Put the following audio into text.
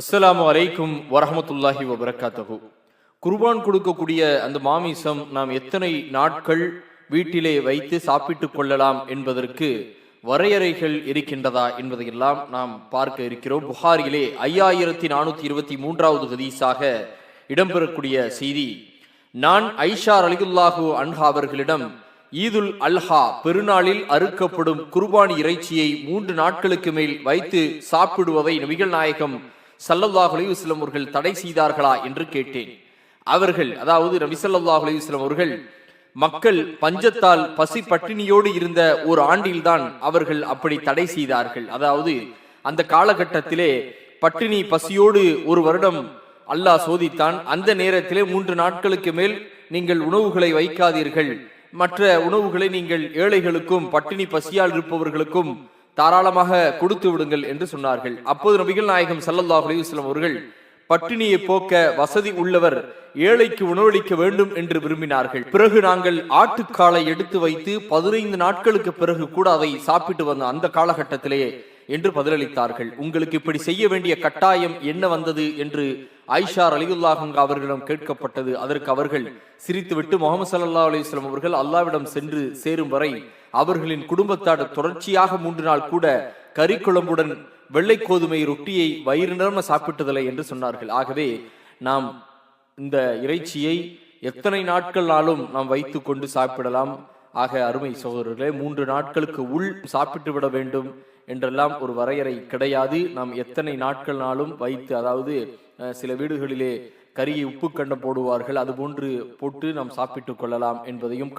அஸ்லாம் வலைக்கும் வரமத்துல்லாஹி வபரகாத்தகு குர்பான் கொடுக்கக்கூடிய அந்த மாமிசம் நாம் எத்தனை நாட்கள் வீட்டிலே வைத்து சாப்பிட்டுக் கொள்ளலாம் என்பதற்கு வரையறைகள் இருக்கின்றதா என்பதையெல்லாம் நாம் பார்க்க இருக்கிறோம். புகாரிலே ஐயாயிரத்தி நானூத்தி இருபத்தி மூன்றாவது ஹதீஸாக இடம்பெறக்கூடிய செய்தி நான் ஐஷா அலிகுல்லாஹு அன்ஹா அவர்களிடம் ஈதுல் அல்ஹா பெருநாளில் அறுக்கப்படும் குர்பானி இறைச்சியை மூன்று நாட்களுக்கு மேல் வைத்து சாப்பிடுவதை நபிகள் நாயகம் சல்லல்லாஹு அலைஹி அவர்கள் தடை செய்தார்களா என்று கேட்டேன். அவர்கள் அதாவது நபி ஸல்லல்லாஹு அலைஹி அவர்கள் மக்கள் பஞ்சத்தால் பசி பட்டினியோடு இருந்த ஒரு ஆண்டில்தான் அவர்கள் அப்படி தடை செய்தார்கள். அதாவது அந்த காலகட்டத்திலே பட்டினி பசியோடு ஒரு வருடம் அல்லாஹ் சோதித்தான். அந்த நேரத்திலே மூன்று நாட்களுக்கு மேல் நீங்கள் உணவுகளை வைக்காதீர்கள். மற்ற உணவுகளை நீங்கள் ஏழைகளுக்கும் பட்டினி பசியால் இருப்பவர்களுக்கும் தாராளமாக கொடுத்து விடுங்கள் என்று சொன்னார்கள். அப்போது நபிகள் நாயகம் சல்லல்லாஹ் அலைஹி அவர்கள் பட்டினியை போக்க வசதி உள்ளவர் ஏழைக்கு உணவளிக்க வேண்டும் என்று விரும்பினார்கள். பிறகு நாங்கள் ஆட்டுக்காலை எடுத்து வைத்து பதினைந்து நாட்களுக்கு பிறகு கூட அதை சாப்பிட்டு வந்த அந்த காலகட்டத்திலேயே என்று பதிலளித்தார்கள். உங்களுக்கு இப்படி செய்ய வேண்டிய கட்டாயம் என்ன வந்தது? என்று ஐஷா அலிகுல்லாஹங்க அவர்களிடம் கேட்கப்பட்டது. அதற்கு அவர்கள் சிரித்துவிட்டு முகமது சல்லா அலிஸ்லாம் அவர்கள் அல்லாவிடம் சென்று சேரும் வரை அவர்களின் குடும்பத்தார் தொடர்ச்சியாக மூன்று நாள் கூட கறி குழம்புடன் வெள்ளை கோதுமை ரொட்டியை வயிறு நிரம்ப சாப்பிட்டதில்லை என்று சொன்னார்கள். ஆகவே நாம் இந்த இறைச்சியை எத்தனை நாட்கள்னாலும் நாம் வைத்து கொண்டு சாப்பிடலாம்? ஆக அருமை சகோதரர்களே மூன்று நாட்களுக்கு உள் சாப்பிட்டு விட வேண்டும் என்றெல்லாம் ஒரு வரையறை கிடையாது. நாம் எத்தனை நாட்கள்னாலும் வைத்து அதாவது சில வீடுகளிலே கறியை உப்பு கண்டம் போடுவார்கள் அதுபோன்று போட்டு நாம் சாப்பிட்டுக் கொள்ளலாம் என்பதையும்